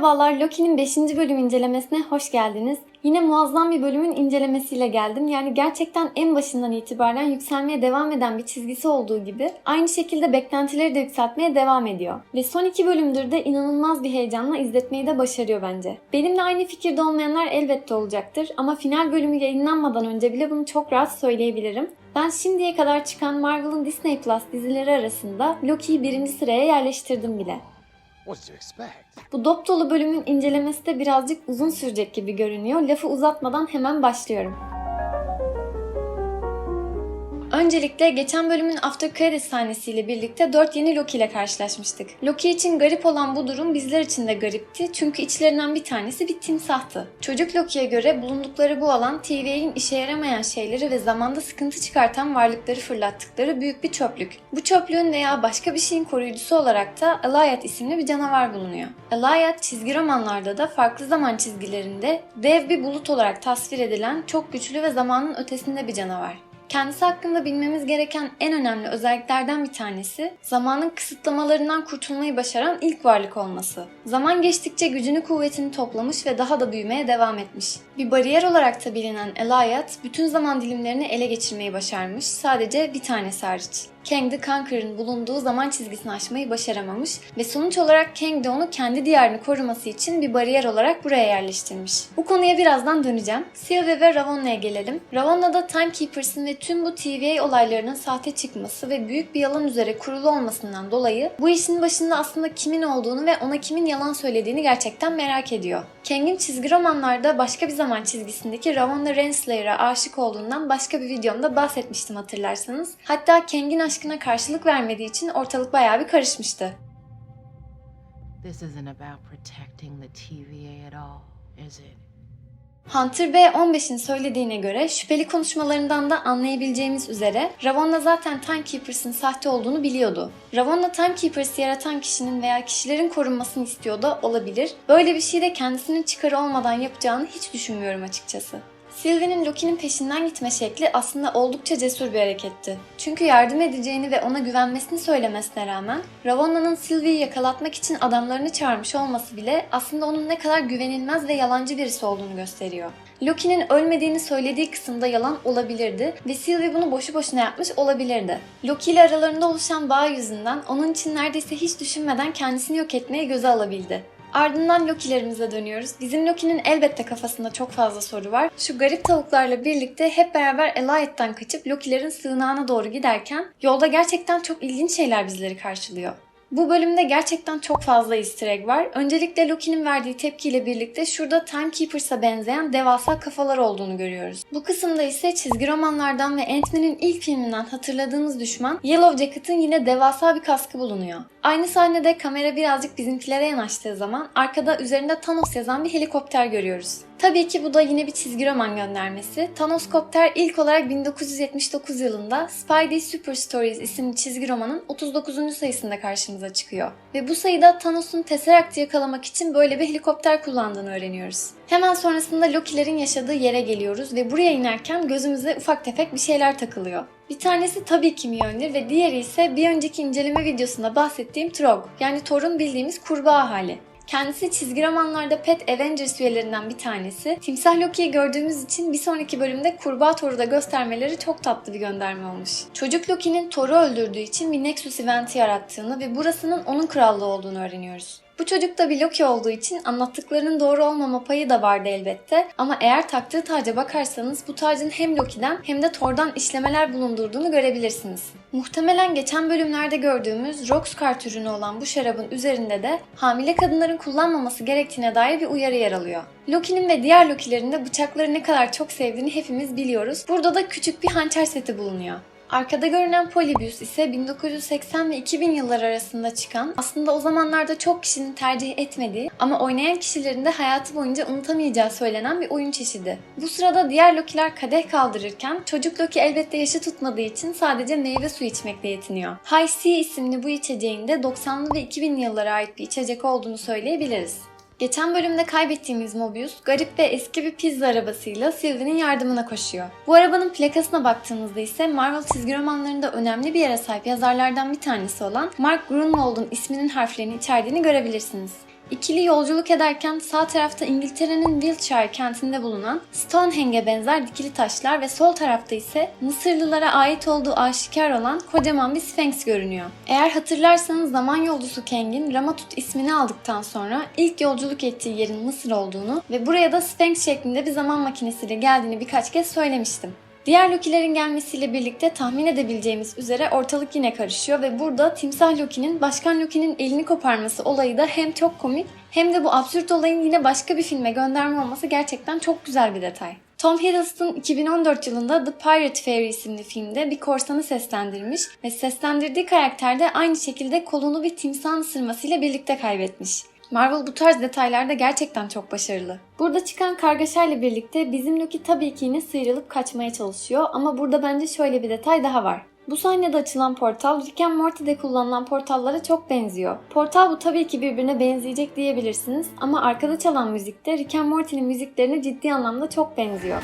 Merhabalar, Loki'nin 5. bölüm incelemesine hoş geldiniz. Yine muazzam bir bölümün incelemesiyle geldim. Yani gerçekten en başından itibaren yükselmeye devam eden bir çizgisi olduğu gibi aynı şekilde beklentileri de yükseltmeye devam ediyor. Ve son iki bölümdür de inanılmaz bir heyecanla izletmeyi de başarıyor bence. Benimle aynı fikirde olmayanlar elbette olacaktır ama final bölümü yayınlanmadan önce bile bunu çok rahat söyleyebilirim. Ben şimdiye kadar çıkan Marvel'ın Disney Plus dizileri arasında Loki'yi birinci sıraya yerleştirdim bile. Bu dop dolu bölümün incelemesi de birazcık uzun sürecek gibi görünüyor. Lafı uzatmadan hemen başlıyorum. Öncelikle geçen bölümün after credits sahnesiyle birlikte 4 yeni Loki ile karşılaşmıştık. Loki için garip olan bu durum bizler için de garipti çünkü içlerinden bir tanesi bir timsahtı. Çocuk Loki'ye göre bulundukları bu alan TVA'in işe yaramayan şeyleri ve zamanda sıkıntı çıkartan varlıkları fırlattıkları büyük bir çöplük. Bu çöplüğün veya başka bir şeyin koruyucusu olarak da Alliot isimli bir canavar bulunuyor. Alliot çizgi romanlarda da farklı zaman çizgilerinde dev bir bulut olarak tasvir edilen çok güçlü ve zamanın ötesinde bir canavar. Kendisi hakkında bilmemiz gereken en önemli özelliklerden bir tanesi zamanın kısıtlamalarından kurtulmayı başaran ilk varlık olması. Zaman geçtikçe gücünü kuvvetini toplamış ve daha da büyümeye devam etmiş. Bir bariyer olarak da bilinen Elayat bütün zaman dilimlerini ele geçirmeyi başarmış sadece bir tanesi hariç. Kang the Conqueror'ın bulunduğu zaman çizgisini aşmayı başaramamış ve sonuç olarak Kang de onu kendi diyarını koruması için bir bariyer olarak buraya yerleştirmiş. Bu konuya birazdan döneceğim. Sylvie ve Ravonna'ya gelelim. Ravonna'da Timekeepers'ın ve tüm bu TVA olaylarının sahte çıkması ve büyük bir yalan üzere kurulu olmasından dolayı bu işin başında aslında kimin olduğunu ve ona kimin yalan söylediğini gerçekten merak ediyor. Kang'in çizgi romanlarda başka bir zaman çizgisindeki Ravonna Renslayer'a aşık olduğundan başka bir videomda bahsetmiştim hatırlarsanız. Hatta Kang'in aşkına karşılık vermediği için ortalık bayağı bir karışmıştı. This isn't about protecting the TVA at all, is it? Hunter B15'in söylediğine göre şüpheli konuşmalarından da anlayabileceğimiz üzere Ravonna zaten Timekeepers'ın sahte olduğunu biliyordu. Ravonna Timekeepers'ı yaratan kişinin veya kişilerin korunmasını istiyor da olabilir. Böyle bir şey de kendisinin çıkarı olmadan yapacağını hiç düşünmüyorum açıkçası. Sylvie'nin Loki'nin peşinden gitme şekli aslında oldukça cesur bir hareketti. Çünkü yardım edeceğini ve ona güvenmesini söylemesine rağmen Ravonna'nın Sylvie'yi yakalatmak için adamlarını çağırmış olması bile aslında onun ne kadar güvenilmez ve yalancı birisi olduğunu gösteriyor. Loki'nin ölmediğini söylediği kısımda yalan olabilirdi ve Sylvie bunu boşu boşuna yapmış olabilirdi. Loki ile aralarında oluşan bağ yüzünden onun için neredeyse hiç düşünmeden kendisini yok etmeye göze alabildi. Ardından Loki'lerimize dönüyoruz. Bizim Loki'nin elbette kafasında çok fazla soru var. Şu garip tavuklarla birlikte hep beraber Elaiot'tan kaçıp Loki'lerin sığınağına doğru giderken yolda gerçekten çok ilginç şeyler bizleri karşılıyor. Bu bölümde gerçekten çok fazla easter egg var. Öncelikle Loki'nin verdiği tepkiyle birlikte şurada Timekeepers'a benzeyen devasa kafalar olduğunu görüyoruz. Bu kısımda ise çizgi romanlardan ve Ant-Man'in ilk filminden hatırladığımız düşman Yellow Jacket'ın yine devasa bir kaskı bulunuyor. Aynı sahnede kamera birazcık bizimkilere yanaştığı zaman arkada üzerinde Thanos yazan bir helikopter görüyoruz. Tabii ki bu da yine bir çizgi roman göndermesi. Thanos Kopter ilk olarak 1979 yılında Spidey Super Stories isimli çizgi romanın 39. sayısında karşımıza çıkıyor. Ve bu sayıda Thanos'un Tesseract'ı yakalamak için böyle bir helikopter kullandığını öğreniyoruz. Hemen sonrasında Loki'lerin yaşadığı yere geliyoruz ve buraya inerken gözümüze ufak tefek bir şeyler takılıyor. Bir tanesi tabii ki Mjolnir ve diğeri ise bir önceki inceleme videosunda bahsettiğim Trog yani Thor'un bildiğimiz kurbağa hali. Kendisi çizgi romanlarda Pet Avengers üyelerinden bir tanesi. Timsah Loki'yi gördüğümüz için bir sonraki bölümde kurbağa Thor'u da göstermeleri çok tatlı bir gönderme olmuş. Çocuk Loki'nin Thor'u öldürdüğü için bir Nexus eventi yarattığını ve burasının onun krallığı olduğunu öğreniyoruz. Bu çocuk da bir Loki olduğu için anlattıklarının doğru olmama payı da vardı elbette. Ama eğer taktığı taca bakarsanız bu tacın hem Loki'den hem de Thor'dan işlemeler bulundurduğunu görebilirsiniz. Muhtemelen geçen bölümlerde gördüğümüz Roxcar ürünü olan bu şarabın üzerinde de hamile kadınların kullanmaması gerektiğine dair bir uyarı yer alıyor. Loki'nin ve diğer Loki'lerin de bıçakları ne kadar çok sevdiğini hepimiz biliyoruz. Burada da küçük bir hançer seti bulunuyor. Arkada görünen Polybius ise 1980 ve 2000 yıllar arasında çıkan, aslında o zamanlarda çok kişinin tercih etmediği ama oynayan kişilerin de hayatı boyunca unutamayacağı söylenen bir oyun çeşidi. Bu sırada diğer Loki'ler kadeh kaldırırken çocuk Loki elbette yaşı tutmadığı için sadece meyve suyu içmekle yetiniyor. High Sea isimli bu içeceğin de 90'lı ve 2000 yıllara ait bir içecek olduğunu söyleyebiliriz. Geçen bölümde kaybettiğimiz Mobius, garip ve eski bir pizza arabasıyla Sylvie'nin yardımına koşuyor. Bu arabanın plakasına baktığımızda ise Marvel çizgi romanlarında önemli bir yere sahip yazarlardan bir tanesi olan Mark Grunwald'un isminin harflerini içerdiğini görebilirsiniz. İkili yolculuk ederken sağ tarafta İngiltere'nin Wiltshire kentinde bulunan Stonehenge'e benzer dikili taşlar ve sol tarafta ise Mısırlılara ait olduğu aşikar olan kocaman bir Sphinx görünüyor. Eğer hatırlarsanız zaman yolcusu Kang'in Ramatut ismini aldıktan sonra ilk yolculuk ettiği yerin Mısır olduğunu ve buraya da Sphinx şeklinde bir zaman makinesiyle geldiğini birkaç kez söylemiştim. Diğer Loki'lerin gelmesiyle birlikte tahmin edebileceğimiz üzere ortalık yine karışıyor ve burada Timsah Loki'nin Başkan Loki'nin elini koparması olayı da hem çok komik hem de bu absürt olayın yine başka bir filme gönderme olması gerçekten çok güzel bir detay. Tom Hiddleston 2014 yılında The Pirate Fairy isimli filmde bir korsanı seslendirmiş ve seslendirdiği karakter de aynı şekilde kolunu bir timsahın ısırmasıyla birlikte kaybetmiş. Marvel bu tarz detaylarda gerçekten çok başarılı. Burada çıkan kargaşayla birlikte bizim Loki tabii ki yine sıyrılıp kaçmaya çalışıyor ama burada bence şöyle bir detay daha var. Bu sahnede açılan portal Rick and Morty'de kullanılan portallara çok benziyor. Portal bu tabii ki birbirine benzeyecek diyebilirsiniz ama arkada çalan müzikte Rick and Morty'nin müziklerine ciddi anlamda çok benziyor.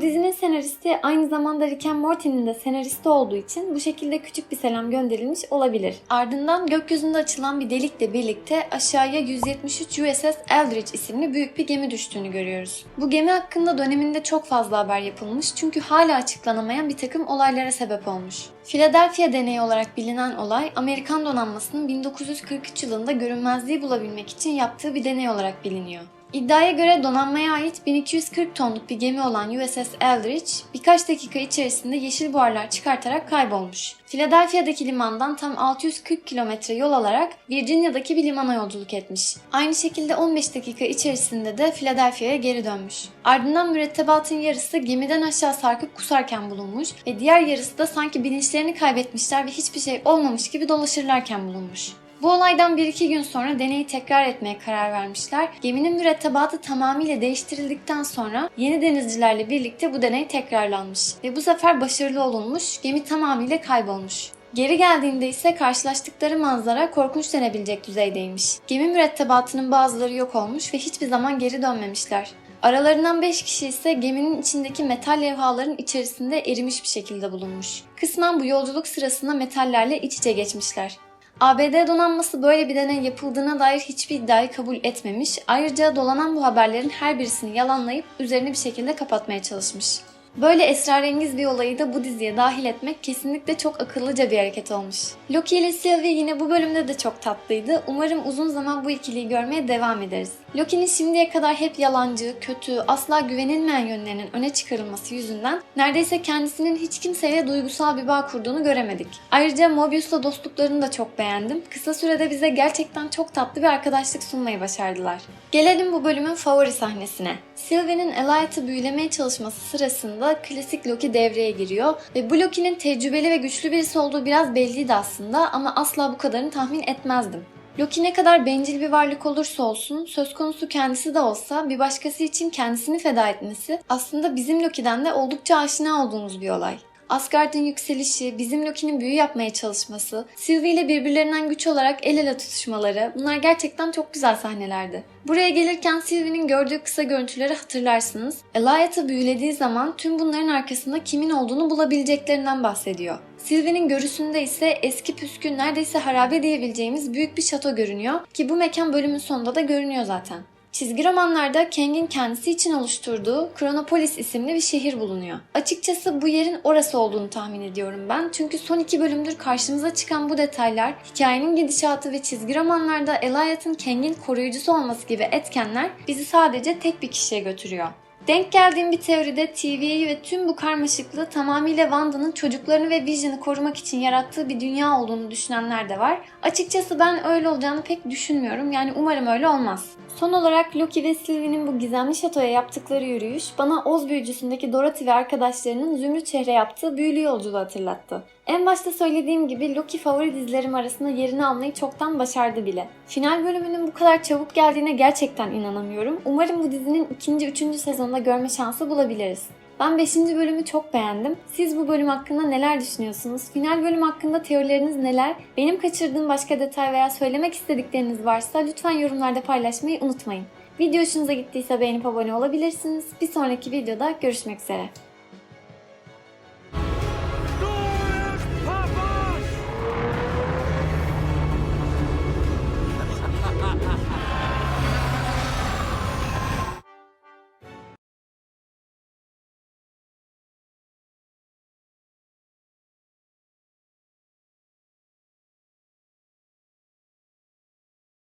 Dizinin senaristi aynı zamanda Rick and Morty'nin de senaristi olduğu için bu şekilde küçük bir selam gönderilmiş olabilir. Ardından gökyüzünde açılan bir delikle birlikte aşağıya 173 USS Eldridge isimli büyük bir gemi düştüğünü görüyoruz. Bu gemi hakkında döneminde çok fazla haber yapılmış çünkü hala açıklanamayan bir takım olaylara sebep olmuş. Philadelphia deneyi olarak bilinen olay Amerikan donanmasının 1943 yılında görünmezliği bulabilmek için yaptığı bir deney olarak biliniyor. İddiaya göre donanmaya ait 1240 tonluk bir gemi olan USS Eldridge birkaç dakika içerisinde yeşil buharlar çıkartarak kaybolmuş. Philadelphia'daki limandan tam 640 kilometre yol alarak Virginia'daki bir limana yolculuk etmiş. Aynı şekilde 15 dakika içerisinde de Philadelphia'ya geri dönmüş. Ardından mürettebatın yarısı gemiden aşağı sarkıp kusarken bulunmuş ve diğer yarısı da sanki bilinçlerini kaybetmişler ve hiçbir şey olmamış gibi dolaşırlarken bulunmuş. Bu olaydan 1-2 gün sonra deneyi tekrar etmeye karar vermişler. Geminin mürettebatı tamamıyla değiştirildikten sonra yeni denizcilerle birlikte bu deney tekrarlanmış. Ve bu sefer başarılı olunmuş, gemi tamamıyla kaybolmuş. Geri geldiğinde ise karşılaştıkları manzara korkunç denebilecek düzeydeymiş. Gemi mürettebatının bazıları yok olmuş ve hiçbir zaman geri dönmemişler. Aralarından 5 kişi ise geminin içindeki metal levhaların içerisinde erimiş bir şekilde bulunmuş. Kısmen bu yolculuk sırasında metallerle iç içe geçmişler. ABD donanması böyle bir deney yapıldığına dair hiçbir iddiayı kabul etmemiş. Ayrıca dolanan bu haberlerin her birisini yalanlayıp üzerini bir şekilde kapatmaya çalışmış. Böyle esrarengiz bir olayı da bu diziye dahil etmek kesinlikle çok akıllıca bir hareket olmuş. Loki ile Sylvie yine bu bölümde de çok tatlıydı. Umarım uzun zaman bu ikiliyi görmeye devam ederiz. Loki'nin şimdiye kadar hep yalancı, kötü, asla güvenilmeyen yönlerinin öne çıkarılması yüzünden neredeyse kendisinin hiç kimseyle duygusal bir bağ kurduğunu göremedik. Ayrıca Mobius'la dostluklarını da çok beğendim. Kısa sürede bize gerçekten çok tatlı bir arkadaşlık sunmayı başardılar. Gelelim bu bölümün favori sahnesine. Sylvie'nin Elliot'ı büyülemeye çalışması sırasında klasik Loki devreye giriyor ve bu Loki'nin tecrübeli ve güçlü birisi olduğu biraz belliydi aslında ama asla bu kadarını tahmin etmezdim. Loki ne kadar bencil bir varlık olursa olsun, söz konusu kendisi de olsa bir başkası için kendisini feda etmesi aslında bizim Loki'den de oldukça aşina olduğumuz bir olay. Asgard'ın yükselişi, bizim Loki'nin büyü yapmaya çalışması, Sylvie ile birbirlerinden güç olarak el ele tutuşmaları bunlar gerçekten çok güzel sahnelerdi. Buraya gelirken Sylvie'nin gördüğü kısa görüntüleri hatırlarsınız. Eliot'ı büyülediği zaman tüm bunların arkasında kimin olduğunu bulabileceklerinden bahsediyor. Sylvie'nin görüsünde ise eski püskü neredeyse harabe diyebileceğimiz büyük bir şato görünüyor ki bu mekan bölümün sonunda da görünüyor zaten. Çizgi romanlarda Kang'in kendisi için oluşturduğu Chronopolis isimli bir şehir bulunuyor. Açıkçası bu yerin orası olduğunu tahmin ediyorum ben. Çünkü son iki bölümdür karşımıza çıkan bu detaylar, hikayenin gidişatı ve çizgi romanlarda Eliot'ın Kang'in koruyucusu olması gibi etkenler bizi sadece tek bir kişiye götürüyor. Denk geldiğim bir teoride TV'yi ve tüm bu karmaşıklığı tamamıyla Wanda'nın çocuklarını ve Vision'ı korumak için yarattığı bir dünya olduğunu düşünenler de var. Açıkçası ben öyle olacağını pek düşünmüyorum. Yani umarım öyle olmaz. Son olarak Loki ve Sylvie'nin bu gizemli şatoya yaptıkları yürüyüş bana Oz büyücüsündeki Dorothy ve arkadaşlarının Zümrüt şehre yaptığı büyülü yolculuğu hatırlattı. En başta söylediğim gibi Loki favori dizilerim arasında yerini almayı çoktan başardı bile. Final bölümünün bu kadar çabuk geldiğine gerçekten inanamıyorum. Umarım bu dizinin ikinci, üçüncü sezonda görme şansı bulabiliriz. Ben 5. bölümü çok beğendim. Siz bu bölüm hakkında neler düşünüyorsunuz? Final bölüm hakkında teorileriniz neler? Benim kaçırdığım başka detay veya söylemek istedikleriniz varsa lütfen yorumlarda paylaşmayı unutmayın. Video hoşunuza gittiyse beğenip abone olabilirsiniz. Bir sonraki videoda görüşmek üzere.